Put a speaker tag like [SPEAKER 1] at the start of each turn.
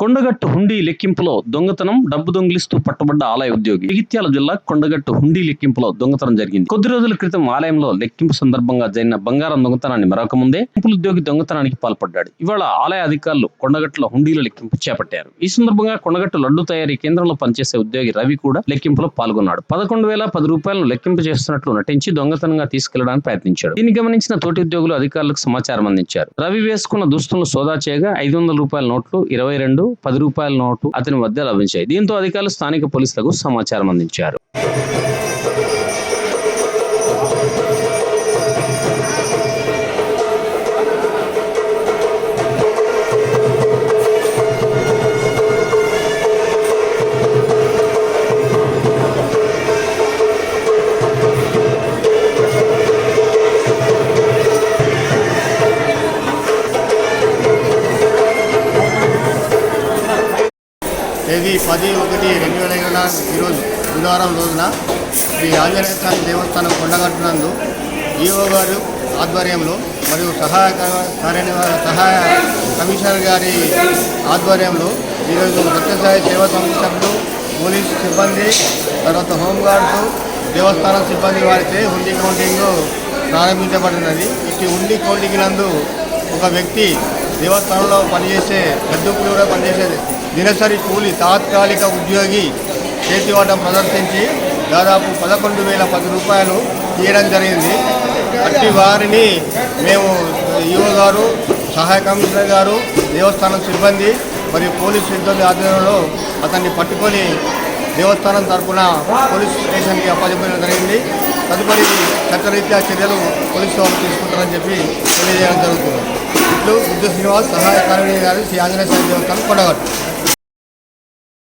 [SPEAKER 1] కొండగట్టు హుండీ లెక్కింపులో దొంగతనం డబ్బు దొంగిలిస్తూ పట్టుబడ్డ ఆలయ ఉద్యోగి. జగిత్యాల జిల్లా కొండగట్టు హుండీ లెక్కింపులో దొంగతనం జరిగింది. కొద్ది రోజుల క్రితం ఆలయంలో లెక్కింపు సందర్భంగా జరిగిన బంగారం దొంగతనాన్ని మరొక ముందే లెక్కింపుల ఉద్యోగి దొంగతనానికి పాల్పడ్డాడు. ఇవాళ ఆలయ అధికారులు కొండగట్టులో హుండీల లెక్కింపు చేపట్టారు. ఈ సందర్భంగా కొండగట్టు లడ్డు తయారీ కేంద్రంలో పనిచేసే ఉద్యోగి రవి కూడా లెక్కింపులో పాల్గొన్నాడు. పదకొండు వేల పది రూపాయలను లెక్కింపు చేస్తున్నట్లు నటించి దొంగతనంగా తీసుకెళ్ళడానికి ప్రయత్నించాడు. దీన్ని గమనించిన తోటి ఉద్యోగులు అధికారులకు సమాచారం అందించారు. రవి వేసుకున్న దుస్తులను సోదా చేయగా ఐదు వందల రూపాయల నోట్లు ఇరవై రెండు పది రూపాయల నోటు అతని వద్ద లభించాయి. దీంతో అధికారులు స్థానిక పోలీసులకు సమాచారం అందించారు.
[SPEAKER 2] తేదీ పది ఒకటి రెండు వేల ఇరవై నాలుగు ఈరోజు బుధవారం రోజున శ్రీ ఆంజనేయ స్వామి దేవస్థానం కొండగట్టునందు ఈఓ గారు ఆధ్వర్యంలో మరియు సహాయ కార్యనిర్వహణ సహాయ కమిషనర్ గారి ఆధ్వర్యంలో ఈరోజు సత్యసాయి సేవా సంస్థలు సభ్యులు పోలీస్ సిబ్బంది తర్వాత హోంగార్డ్స్ దేవస్థానం సిబ్బంది వారిచే హుండీ కౌంటింగ్ ప్రారంభించబడినది. ఇటు హుండీ కౌంటింగ్ నందు ఒక వ్యక్తి దేవస్థానంలో పనిచేసే గద్దుకులు కూడా పనిచేసే దినసరి కూలి తాత్కాలిక ఉద్యోగి చేతివాటం ప్రదర్శించి దాదాపు పదకొండు వేల పది రూపాయలు తీయడం జరిగింది. అట్టి వారిని మేము ఈఓ గారు సహాయ కమిషనర్ గారు దేవస్థానం సిబ్బంది మరియు పోలీస్ సిబ్బంది ఆధ్వర్యంలో అతన్ని పట్టుకొని దేవస్థానం తరఫున పోలీస్ స్టేషన్కి అప్పచెప్పడం జరిగింది. తదుపరి చట్టరీత్యా చర్యలు పోలీసు వారు తీసుకుంటారని చెప్పి తెలియజేయడం జరుగుతుంది. ఇట్లు బుద్ధ శ్రీనివాస్ సహాయ కార్యదర్శి గారు శ్రీ ఆంజనేయ స్వామి దేవస్థానం కొండగట్టు.